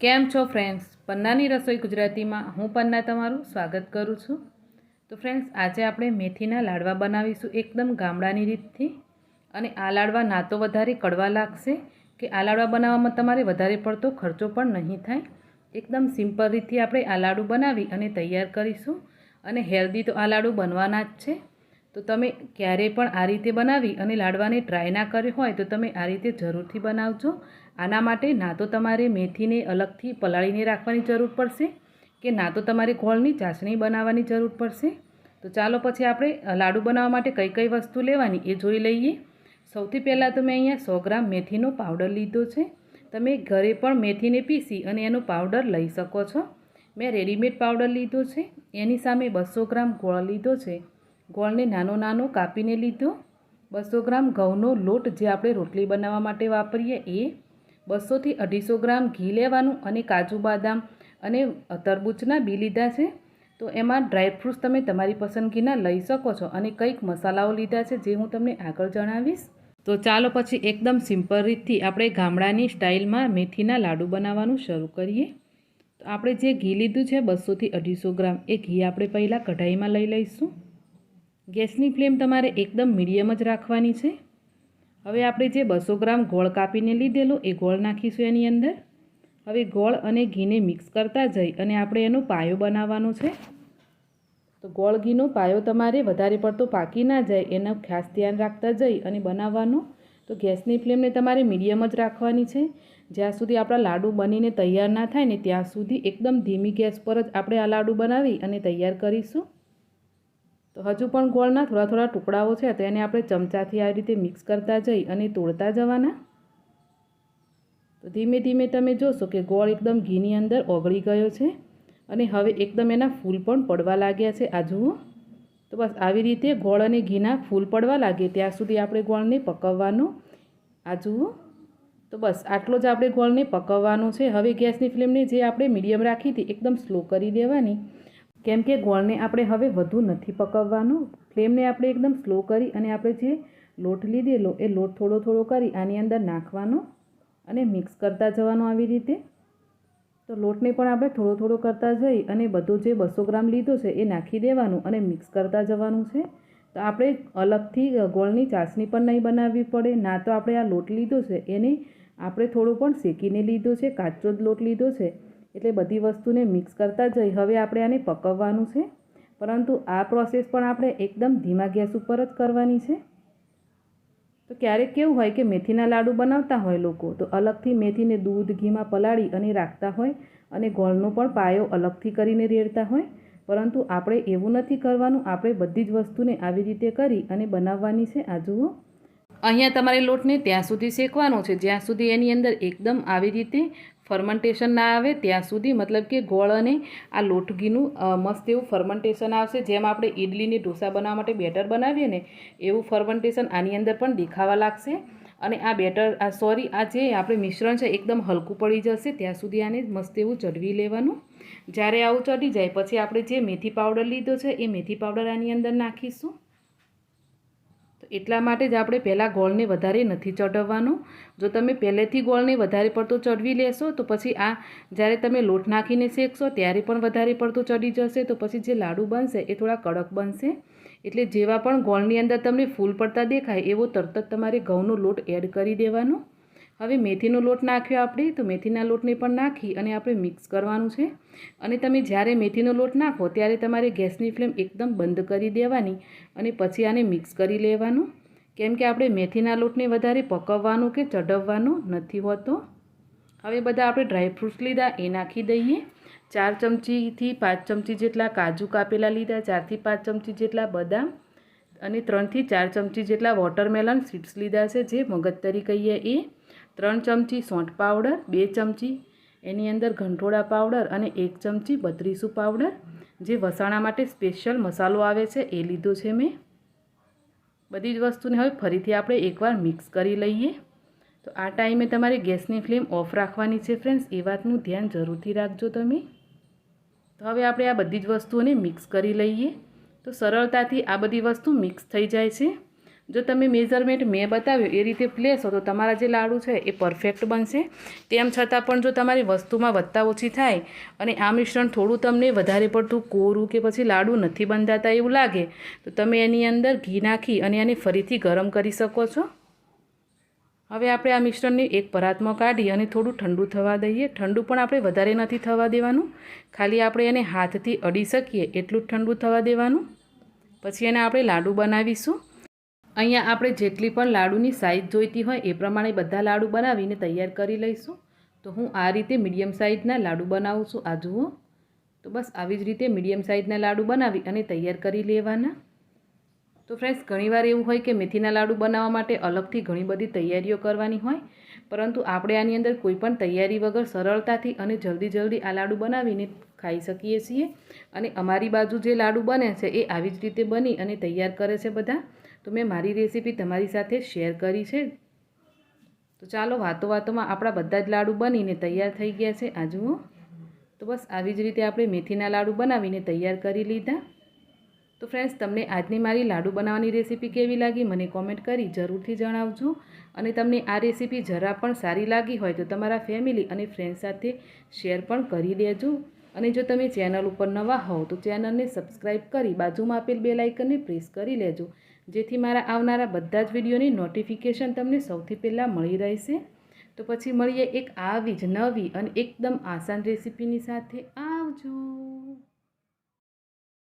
કેમ છો ફ્રેન્ડ્સ પન્નાની રસોઈ ગુજરાતીમાં હું પન્ના તમારું સ્વાગત કરું છું. તો ફ્રેન્ડ્સ આજે આપણે મેથીના લાડવા બનાવીશું એકદમ ગામડાની રીતથી. અને આ લાડવા ના તો વધારે કડવા લાગશે કે આ લાડવા બનાવવામાં તમારે વધારે પડતો ખર્ચો પણ નહીં થાય. એકદમ સિમ્પલ રીતથી આપણે આ લાડુ બનાવી અને તૈયાર કરીશું. અને હેલ્ધી તો આ લાડુ બનવાના જ છે. તો તમે ક્યારે પણ આ રીતે બનાવી અને લાડવાને ટ્રાય ના કર્યો હોય તો તમે આ રીતે જરૂરથી બનાવજો. આના માટે ના તો તમારે મેથીને અલગથી પલાળીને રાખવાની જરૂર પડશે કે ના તો તમારે ગોળની ચાસણી બનાવવાની જરૂર પડશે. તો ચાલો પછી આપણે લાડુ બનાવવા માટે કઈ કઈ વસ્તુ લેવાની એ જોઈ લઈએ. સૌથી પહેલાં તો મેં અહીંયા સો ગ્રામ મેથીનો પાવડર લીધો છે. તમે ઘરે પણ મેથીને પીસી અને એનો પાવડર લઈ શકો છો. મેં રેડીમેડ પાવડર લીધો છે. એની સામે બસો ગ્રામ ગોળ લીધો છે. ગોળને નાનો નાનો કાપીને લીધો. બસો ગ્રામ ઘઉંનો લોટ જે આપણે રોટલી બનાવવા માટે વાપરીએ એ બસોથી અઢીસો ગ્રામ ઘી લેવાનું અને કાજુ બદામ અને તરબૂચના બી લીધા છે. તો એમાં ડ્રાયફ્રૂટ્સ તમે તમારી પસંદગીના લઈ શકો છો અને કંઈક મસાલાઓ લીધા છે જે હું તમને આગળ જણાવીશ. તો ચાલો પછી એકદમ સિમ્પલ રીતથી આપણે ગામડાની સ્ટાઇલમાં મેથીના લાડુ બનાવવાનું શરૂ કરીએ. તો આપણે જે ઘી લીધું છે બસોથી અઢીસો ગ્રામ એ ઘી આપણે પહેલાં કઢાઈમાં લઈ લઈશું. ગેસની ફ્લેમ તમારે એકદમ મીડિયમ જ રાખવાની છે. હવે આપણે જે બસો ગ્રામ ગોળ કાપીને લીધેલો, એ ગોળ નાખીશું એની અંદર. હવે ગોળ અને ઘીને મિક્સ કરતા જઈ અને આપણે એનો પાયો બનાવવાનો છે. તો ગોળ ઘીનો પાયો તમારે વધારે પડતો પાકી ના જાય, એનું ખાસ ધ્યાન રાખતા જઈ અને બનાવવાનો. તો ગેસની ફ્લેમને તમારે મીડિયમ જ રાખવાની છે. જ્યાં સુધી આપણા લાડુ બનીને તૈયાર ના થાય ને, ત્યાં સુધી એકદમ ધીમી ગેસ પર જ આપણે આ લાડુ બનાવી અને તૈયાર કરીશું. તો હજુ પણ ગોળના થોડા થોડા ટુકડાઓ છે, તો એને આપણે ચમચાથી આવી રીતે મિક્સ કરતા જઈ અને તોડતા જવાના. તો ધીમે ધીમે તમે જોશો કે ગોળ એકદમ ઘીની અંદર ઓગળી ગયો છે અને હવે એકદમ એના ફૂલ પણ પડવા લાગ્યા છે. આ જુઓ. તો બસ આવી રીતે ગોળ અને ઘીના ફૂલ પડવા લાગે ત્યાં સુધી આપણે ગોળને પકવવાનો. આ જુઓ. તો બસ આટલો જ આપણે ગોળને પકવવાનો છે. હવે ગેસની ફ્લેમને જે આપણે મીડિયમ રાખી હતી, એકદમ સ્લો કરી દેવાની. કેમ કે ગોળને આપણે હવે વધુ નથી પકવવાનું. ફ્લેમને આપણે એકદમ સ્લો કરી અને આપણે જે લોટ લીધેલો એ લોટ થોડો થોડો કરી આની અંદર નાખવાનો અને મિક્સ કરતા જવાનું આવી રીતે. તો લોટને પણ આપણે થોડો થોડો કરતા જઈ અને બધો જે બસો ગ્રામ લીધો છે એ નાખી દેવાનું અને મિક્સ કરતા જવાનું છે. તો આપણે અલગથી ગોળની ચાસણી પણ નહીં બનાવવી પડે. ના તો આપણે આ લોટ લીધો છે એને આપણે થોડો પણ શેકીને લીધો છે, કાચો જ લોટ લીધો છે. એટલે બધી વસ્તુને મિક્સ કરતા જઈ. હવે આપણે આને પકવવાનું છે. પરંતુ આ પ્રોસેસ પણ આપણે એકદમ ધીમા ગેસ ઉપર જ કરવાની છે. તો ક્યારેક કેવું હોય કે મેથીના લાડુ બનાવતા હોય લોકો, તો અલગથી મેથીને દૂધ, ઘીમાં પલાળી અને રાખતા હોય અને ગોળનો પણ પાયો અલગથી કરીને રેડતા હોય. પરંતુ આપણે એવું નથી કરવાનું, આપણે બધી જ વસ્તુને આવી રીતે કરી અને બનાવવાની છે. આ જુઓ. અહીંયા તમારે લોટને ત્યાં સુધી શેકવાનો છે. જ્યાં સુધી એની અંદર એકદમ આવી રીતે ફર્મેન્ટેશન ના આવે, ત્યાં સુધી મતલબ કે ગોળ અને આ લોટગીનું મસ્ત એવું ફર્મેન્ટેશન આવશે. જેમ આપણે ઇડલીને ઢોસા બનાવવા માટે બેટર બનાવીએ ને, એવું ફર્મેન્ટેશન આની અંદર પણ દેખાવા લાગશે. અને આ બેટર, આ સોરી આ જે આપણે મિશ્રણ છે, એકદમ હલકું પડી જશે. ત્યાં સુધી આને મસ્ત એવું ચડવી લેવાનું. જ્યારે આવું ચડી જાય, પછી આપણે જે મેથી પાવડર લીધો છે, એ મેથી પાવડર આની અંદર નાખીશું. એટલા માટે જ આપણે પહેલાં ગોળને વધારે નથી ચડવવાનો જો તમે પહેલેથી ગોળને વધારે પડતું ચડવી લેશો, તો પછી આ જ્યારે તમે લોટ નાખીને શેકશો, ત્યારે પણ વધારે પડતું ચડી જશે. તો પછી જે લાડુ બનશે, એ થોડા કડક બનશે. એટલે જેવા પણ ગોળની અંદર તમને ફૂલ પડતા દેખાય, એવો તરત જ તમારે ઘઉંનો લોટ એડ કરી દેવાનો. હવે મેથીનો લોટ નાખ્યો આપણે, તો મેથીના લોટને પણ નાખી અને આપણે મિક્સ કરવાનું છે. અને તમે જ્યારે મેથીનો લોટ નાખો, ત્યારે તમારે ગેસની ફ્લેમ એકદમ બંધ કરી દેવાની અને પછી આને મિક્સ કરી લેવાનું. કેમ કે આપણે મેથીના લોટને વધારે પકવવાનું કે ચઢવવાનો નથી હોતો. હવે બધા આપણે ડ્રાયફ્રૂટ્સ લીધા, એ નાખી દઈએ. ચાર ચમચીથી પાંચ ચમચી જેટલા કાજુ કાપેલા લીધા, ચારથી પાંચ ચમચી જેટલા બદામ અને ત્રણથી ચાર ચમચી જેટલા વોટરમેલન સીડ્સ લીધા છે, જે મગજતરી કહીએ એ. ત્રણ ચમચી સોંઠ પાવડર, બે ચમચી એની અંદર ઘંટોળા પાવડર અને એક ચમચી બત્રીસું પાવડર. જે વસાણા માટે સ્પેશિયલ મસાલો આવે છે, એ લીધો છે મેં. બધી જ વસ્તુને હવે ફરીથી આપણે એકવાર મિક્સ કરી લઈએ. તો આ ટાઈમે તમારે ગેસની ફ્લેમ ઓફ રાખવાની છે ફ્રેન્ડ્સ, એ વાતનું ધ્યાન જરૂરથી રાખજો તમે. તો હવે આપણે આ બધી જ વસ્તુઓને મિક્સ કરી લઈએ. તો સરળતાથી આ બધી વસ્તુ મિક્સ થઈ જાય છે. જો તમે મેઝરમેન્ટ મેં બતાવ્યું, એ રીતે લેશો તો તમારા જે લાડુ છે એ પરફેક્ટ બનશે. તેમ છતાં પણ જો તમારી વસ્તુમાં વધતા ઓછી થાય અને આ મિશ્રણ થોડું તમને વધારે પડતું કોરું કે પછી લાડુ નથી બંધાતા એવું લાગે, તો તમે એની અંદર ઘી નાખી અને એને ફરીથી ગરમ કરી શકો છો. હવે આપણે આ મિશ્રણને એક પરાતમાં કાઢી અને થોડું ઠંડુ થવા દઈએ. ઠંડુ પણ આપણે વધારે નથી થવા દેવાનું. ખાલી આપણે એને હાથથી અડી શકીએ એટલું જ ઠંડુ થવા દેવાનું. પછી એને આપણે લાડુ બનાવીશું. અહીંયા આપણે જેટલી પણ લાડુની સાઇઝ જોઈતી હોય એ પ્રમાણે બધા લાડુ બનાવીને તૈયાર કરી લઈશું. તો હું આ રીતે મીડિયમ સાઇઝના લાડુ બનાવું છું. આ જુઓ. તો બસ આવી જ રીતે મીડિયમ સાઇઝના લાડુ બનાવી અને તૈયાર કરી લેવાના. તો ફ્રેન્ડ્સ ઘણીવાર એવું હોય કે મેથીના લાડુ બનાવવા માટે અલગથી ઘણી બધી તૈયારીઓ કરવાની હોય, પરંતુ આપણે આની અંદર કોઈ પણ તૈયારી વગર સરળતાથી અને જલ્દી જલ્દી આ લાડુ બનાવીને ખાઈ શકીએ છીએ. અને અમારી બાજુ જે લાડુ બને છે એ આવી જ રીતે બની અને તૈયાર કરે છે બધા. તો મેં મારી રેસીપી તમારી સાથે શેર કરી છે. તો ચાલો વાતો વાતોમાં આપણા બધા જ લાડુ બનીને તૈયાર થઈ ગયા છે. આ જુઓ. તો બસ આવી જ રીતે આપણે મેથીના લાડુ બનાવીને તૈયાર કરી લીધા. તો ફ્રેન્ડ્સ, તમને આજની મારી લાડુ બનાવવાની રેસીપી કેવી લાગી મને કોમેન્ટ કરી જરૂરથી જણાવજો. અને તમને આ રેસીપી જરા પણ સારી લાગી હોય તો તમારા ફેમિલી અને ફ્રેન્ડ સાથે શેર પણ કરી દેજો. અને જો તમે ચેનલ ઉપર નવા હોવ તો ચેનલને સબસ્ક્રાઈબ કરી બાજુમાં આપેલ બે લાઇકનને પ્રેસ કરી લેજો. જેથી મારા આવનારા બધા જ વિડીયોની નોટિફિકેશન તમને સૌથી પહેલાં મળી રહેશે. તો પછી મળીએ એક આવી જ નવી અને એકદમ આસાન રેસીપીની સાથે. આવજો!